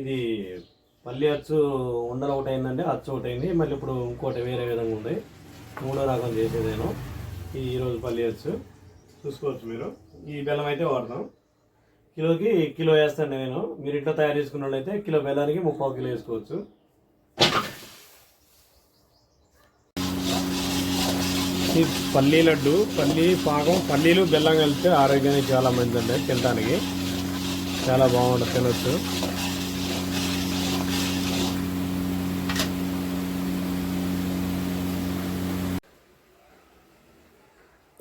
ఇది మళ్ళీ అచ్చు ఉండలు ఒకటి అయిందండి అచ్చు ఒకటి అయింది. మళ్ళీ ఇప్పుడు ఇంకోటి వేరే విధంగా ఉంది. మూడో రకం చేసేది నేను. ఈ ఈరోజు పల్లి అచ్చు. చూసుకోవచ్చు మీరు. ఈ బెల్లం అయితే వాడతాం. కిలోకి కిలో వేస్తాను నేను. మీరు ఇంట్లో తయారు చేసుకున్న వాళ్ళైతే కిలో బెల్లానికి ముప్పై కిలో వేసుకోవచ్చు. ఈ పల్లీ లడ్డు పల్లీ పాకం పల్లీలు బెల్లం కలిపితే ఆరోగ్యానికి చాలా మంచిదండి తినడానికి చాలా బాగుంటుంది తినొచ్చు.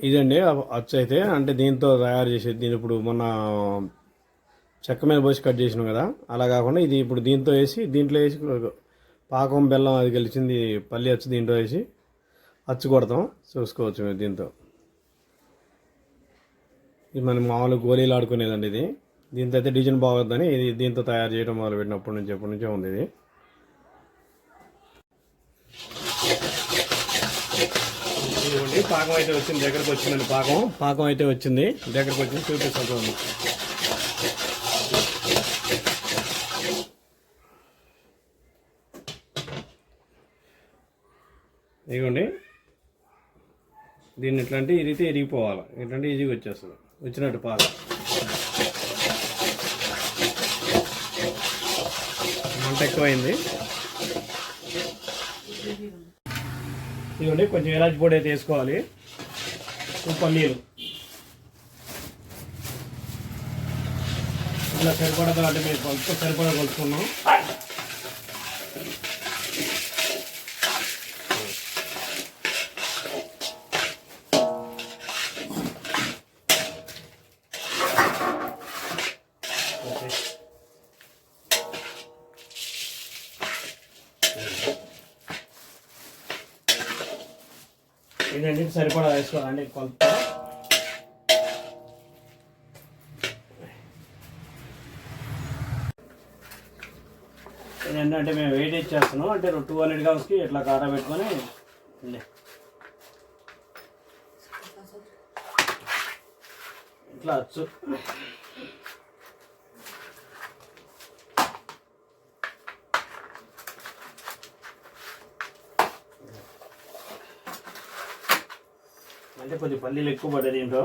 ఇదండి. అ- అచ్చు అయితే అంటే దీంతో తయారు చేసేది దీని ఇప్పుడు మొన్న చెక్క మీద పోసి కట్ చేసినాం కదా. అలా కాకుండా ఇది ఇప్పుడు దీంతో వేసి దీంట్లో వేసి పాకం బెల్లం అది కలిసింది పల్లి అచ్చు దీంట్లో వేసి అచ్చు కొడతాం. చూసుకోవచ్చు మీరు దీంతో. ఇది మనం మామూలు గోళీలు ఆడుకునేదండి ఇది. దీంతో అయితే డిజైన్ బాగుందని ఇది దీంతో తయారు చేయడం మొదలు పెట్టినప్పటి నుంచి ఎప్పటి నుంచో ఉంది ఇది. ఇదిగోండి పాకం అయితే వచ్చింది. దగ్గరకు వచ్చిందండి పాకం. పాకం అయితే వచ్చింది. దగ్గరకు వచ్చింది. చూపిస్తాను చూడండి. ఇదిగోండి. దీన్ని ఎట్లా అంటే ఇరిగితే ఇరిగిపోవాలి. ఎట్లంటే ఈజీగా వచ్చేస్తుంది. వచ్చినట్టు పాకం. మంట ఎక్కువైంది. ఇదిగోండి కొంచెం ఇలాచి పొడి అయితే వేసుకోవాలి. పన్నీరు పల్లీలు ఇలా సరిపడదా అంటే మేము సరిపడా కలుపుకున్నాం ఇదండి సరిపడా వేసుకోవాలండి కొలత. ఏంటంటే అంటే మేము వెయిట్ ఇచ్చేస్తున్నాం అంటే టూ హండ్రెడ్ గ్రామ్స్కి ఇట్లా కారా పెట్టుకొని ఇట్లా వచ్చు. అంటే కొద్ది పల్లీలు ఎక్కువ పడ్డాయి దీంట్లో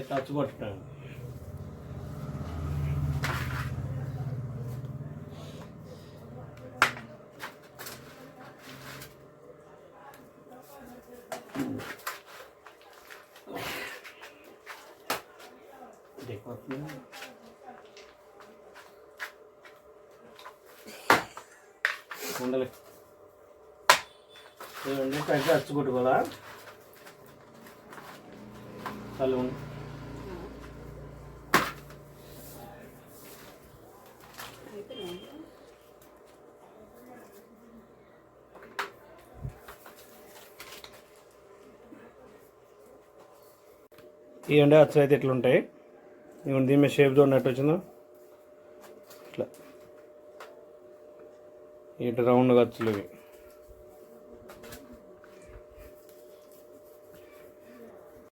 ఇట్లా అచ్చు కొట్టుతాను ఇది కొత్తిమీర. ఉండలే కట్టి కలిసి అచ్చు ఇవ్వండి అచ్చలు అయితే ఇట్లా ఉంటాయి ఇవ్వండి దీని మీద షేప్ చూడనట్టు వచ్చిందో. ఇట్లా. ఇటు రౌండ్గా అచ్చులు ఇవి.